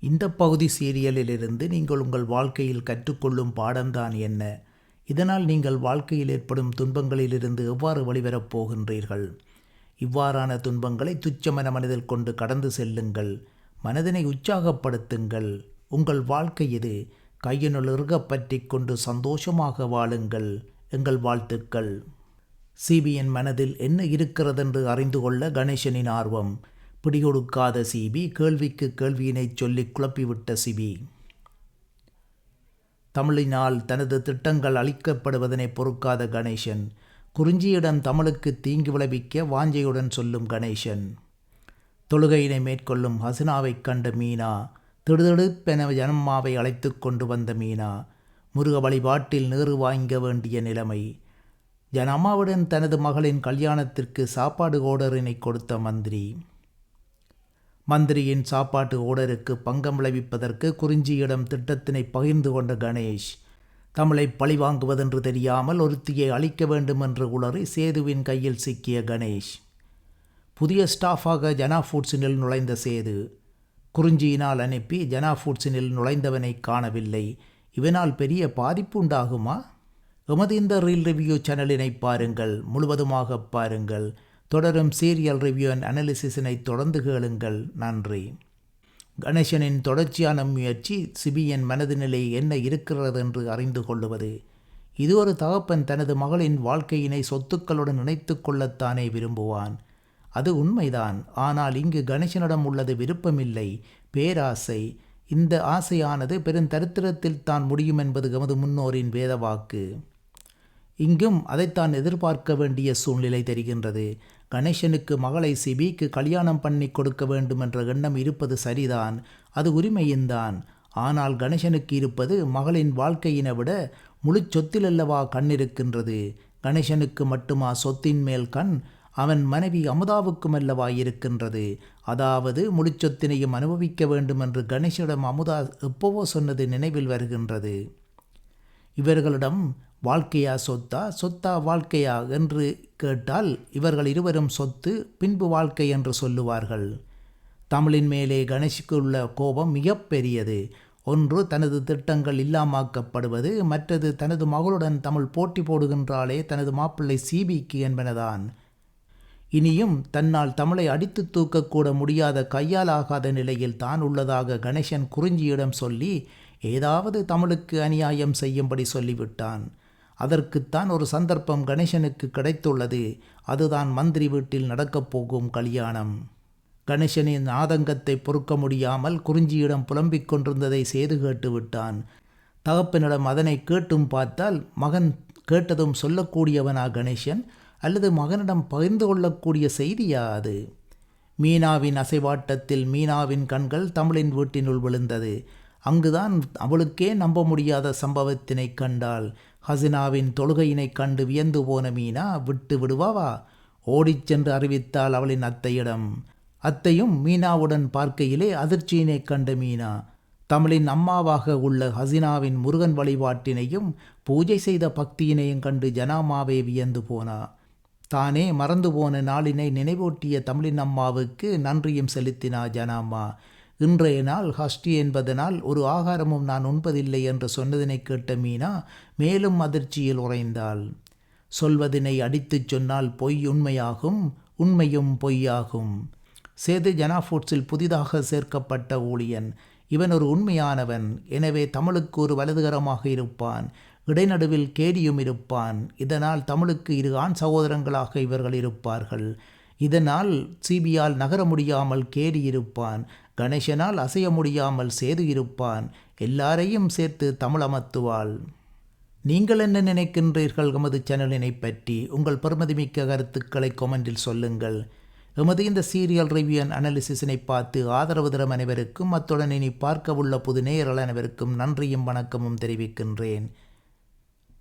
இந்த பகுதி சீரியலிலிருந்து நீங்கள் உங்கள் வாழ்க்கையில் கற்றுக்கொள்ளும் பாடம்தான் என்ன? இதனால் நீங்கள் வாழ்க்கையில் ஏற்படும் துன்பங்களிலிருந்து எவ்வாறு வழிவரப் போகின்றீர்கள்? இவ்வாறான துன்பங்களை துச்சமன மனதில் கொண்டு கடந்து செல்லுங்கள். மனதினை உற்சாகப்படுத்துங்கள். உங்கள் வாழ்க்கை இது கையினுள் இறுக பற்றி கொண்டு சந்தோஷமாக வாழுங்கள். எங்கள் வாழ்த்துக்கள். சிபியின் மனதில் என்ன இருக்கிறதென்று அறிந்து கொள்ள கணேசனின் ஆர்வம். பிடிகொடுக்காத சிபி கேள்விக்கு கேள்வியினை சொல்லி குழப்பிவிட்ட சிபி. தமிழினால் தனது திட்டங்கள் அளிக்கப்படுவதனை பொறுக்காத கணேசன் குறிஞ்சியிடம் தமிழுக்கு தீங்கு விளைவிக்க வாஞ்சையுடன் சொல்லும் கணேசன். தொழுகையினை மேற்கொள்ளும் ஹசினாவைக் கண்ட மீனா திடுதிடுப்பென ஜனம்மாவை அழைத்து கொண்டு வந்த மீனா முருக வழிபாட்டில் நேரு வாங்க வேண்டிய நிலைமை. ஜனம்மாவுடன் தனது மகளின் கல்யாணத்திற்கு சாப்பாடு ஓடரினை கொடுத்த மந்திரி. மந்திரியின் சாப்பாட்டு ஓடருக்கு பங்கம் விளைவிப்பதற்கு குறிஞ்சியிடம் திட்டத்தினை பகிர்ந்து கொண்ட கணேஷ் தமிழை பழிவாங்குவதென்று தெரியாமல் ஒருத்தியை அழிக்க வேண்டும் என்று உளறி சேதுவின் கையில் சிக்கிய கணேஷ் புதிய ஸ்டாஃபாக ஜனா ஃபுட்ஸினில் நுழைந்த சேது குறிஞ்சியினால் அனுப்பி ஜனா ஃபுட்ஸினில் நுழைந்தவனை காணவில்லை இவனால் பெரிய பாதிப்பு உண்டாகுமா? எமது இந்த ரீல் ரிவ்யூ சேனலினை பாருங்கள் முழுவதுமாக பாருங்கள். தொடரும் சீரியல் ரிவ்யூ அண்ட் அனாலிசிஸினை தொடர்ந்து கேளுங்கள். நன்றி. கணேசனின் தொடர்ச்சியான முயற்சி சிபியின் மனது நிலை என்ன இருக்கிறது என்று அறிந்து கொள்ளுவது. இது ஒரு தகப்பன் தனது மகளின் வாழ்க்கையினை சொத்துக்களுடன் இணைத்து கொள்ளத்தானே விரும்புவான். அது உண்மைதான். ஆனால் இங்கு கணேசனிடம் உள்ளது விருப்பமில்லை. பேராசை. இந்த ஆசையானது பெருந்தரித்திரத்தில் தான் முடியும் என்பது எமது முன்னோரின் வேதவாக்கு. இங்கும் அதைத்தான் எதிர்பார்க்க வேண்டிய சூழ்நிலை தெரிகின்றது. கணேசனுக்கு மகளை சிபிக்கு கல்யாணம் பண்ணி கொடுக்க வேண்டும் என்ற எண்ணம் இருப்பது சரிதான் அது உரிமையின்தான் ஆனால் கணேசனுக்கு இருப்பது மகளின் வாழ்க்கையினை விட முழு சொத்திலல்லவா கண் இருக்கின்றது கணேசனுக்கு மட்டுமா சொத்தின் மேல் கண் அவன் மனைவி அமுதாவுக்கும் அல்லவா இருக்கின்றது. அதாவது முழுச்சொத்தினையும் அனுபவிக்க வேண்டும் என்று கணேசனிடம் அமுதா எப்போவோ சொன்னது நினைவில் வருகின்றது. இவர்களிடம் வாழ்க்கையா சொத்தா? சொத்தா வாழ்க்கையா என்று கேட்டால் இவர்கள் இருவரும் சொத்து பின்பு வாழ்க்கை என்று சொல்லுவார்கள். தமிழின் மேலே கணேஷுக்கு உள்ள கோபம் மிகப்பெரியது ஒன்று தனது திட்டங்கள் இல்லாமாக்கப்படுவது. மற்றது தனது மகளுடன் தமிழ் போட்டி போடுகின்றாலே தனது மாப்பிள்ளை சிபிக்கு என்பனதான். இனியும் தன்னால் தமிழை அடித்து தூக்கக்கூட முடியாத கையால் ஆகாத நிலையில் தான் உள்ளதாக கணேசன் குறிஞ்சியிடம் சொல்லி ஏதாவது தமிழுக்கு அநியாயம் செய்யும்படி சொல்லிவிட்டான். அதற்குத்தான் ஒரு சந்தர்ப்பம் கணேசனுக்கு கிடைத்துள்ளது. அதுதான் மந்திரி வீட்டில் நடக்கப் போகும் கல்யாணம். கணேசனின் ஆதங்கத்தை பொறுக்க முடியாமல் குறிஞ்சியிடம் புலம்பிக் கொண்டிருந்ததை செய்து கேட்டு விட்டான். தகப்பனிடம் அதனை கேட்டும் பார்த்தால் மகன் கேட்டதும் சொல்லக்கூடியவனா கணேசன் அல்லது மகனிடம் பகிர்ந்து கொள்ளக்கூடிய செய்தியா அது? மீனாவின் அசைவாட்டத்தில் மீனாவின் கண்கள் தமிழின் வீட்டினுள் விழுந்தது. அங்குதான் அவளுக்கே நம்ப முடியாத சம்பவத்தினை கண்டாள். ஹசினாவின் தொழுகையினை கண்டு வியந்து போன மீனா விட்டு விடுவாவா ஓடிச் சென்று அறிவித்தாள் அவளின் அத்தையிடம். அத்தையும் மீனாவுடன் பார்க்கையிலே அதிர்ச்சியினை கண்ட மீனா. தமிழின் அம்மாவாக உள்ள ஹசினாவின் முருகன் வழிபாட்டினையும் பூஜை செய்த பக்தியினையும் கண்டு ஜனாமாவே வியந்து போனா. தானே மறந்து போன நாளினை நினைவூட்டிய தமிழின் அம்மாவுக்கு நன்றியும் செலுத்தினா ஜனாமா. இன்றைய நாள் ஹஷ்டி என்பதனால் ஒரு ஆகாரமும் நான் உண்பதில்லை என்று சொன்னதினை கேட்ட மீனா மேலும் அதிர்ச்சியில் உறைந்தாள். சொல்வதினை அடித்துச் சொன்னால் பொய் உண்மையாகும் உண்மையும் பொய்யாகும். சேது ஜனா ஃபுட்ஸில் புதிதாக சேர்க்கப்பட்ட ஊழியன். இவன் ஒரு உண்மையானவன். எனவே தமிழுக்கு ஒரு வலதுகரமாக இருப்பான். இடைநடுவில் கேடியும் இருப்பான். இதனால் தமிழுக்கு இரு ஆண் சகோதரங்களாக இவர்கள் இருப்பார்கள். இதனால் சிபியால் நகர முடியாமல் கேடி இருப்பான். கணேசனால் அசைய முடியாமல் சேது இருப்பான். எல்லாரையும் சேர்த்து தமிழ் நீங்கள் என்ன நினைக்கின்றீர்கள்? எமது சேனலினை பற்றி உங்கள் பெருமதிமிக்க கருத்துக்களை கொமெண்டில் சொல்லுங்கள். எமது இந்த சீரியல் ரிவ்யூ அண்ட் அனாலிசிஸினை பார்த்து ஆதரவு தரும் அனைவருக்கும் அத்துடன் இனி பார்க்க உள்ள புது நேயர்கள் அனைவருக்கும் நன்றியும் வணக்கமும் தெரிவிக்கின்றேன்.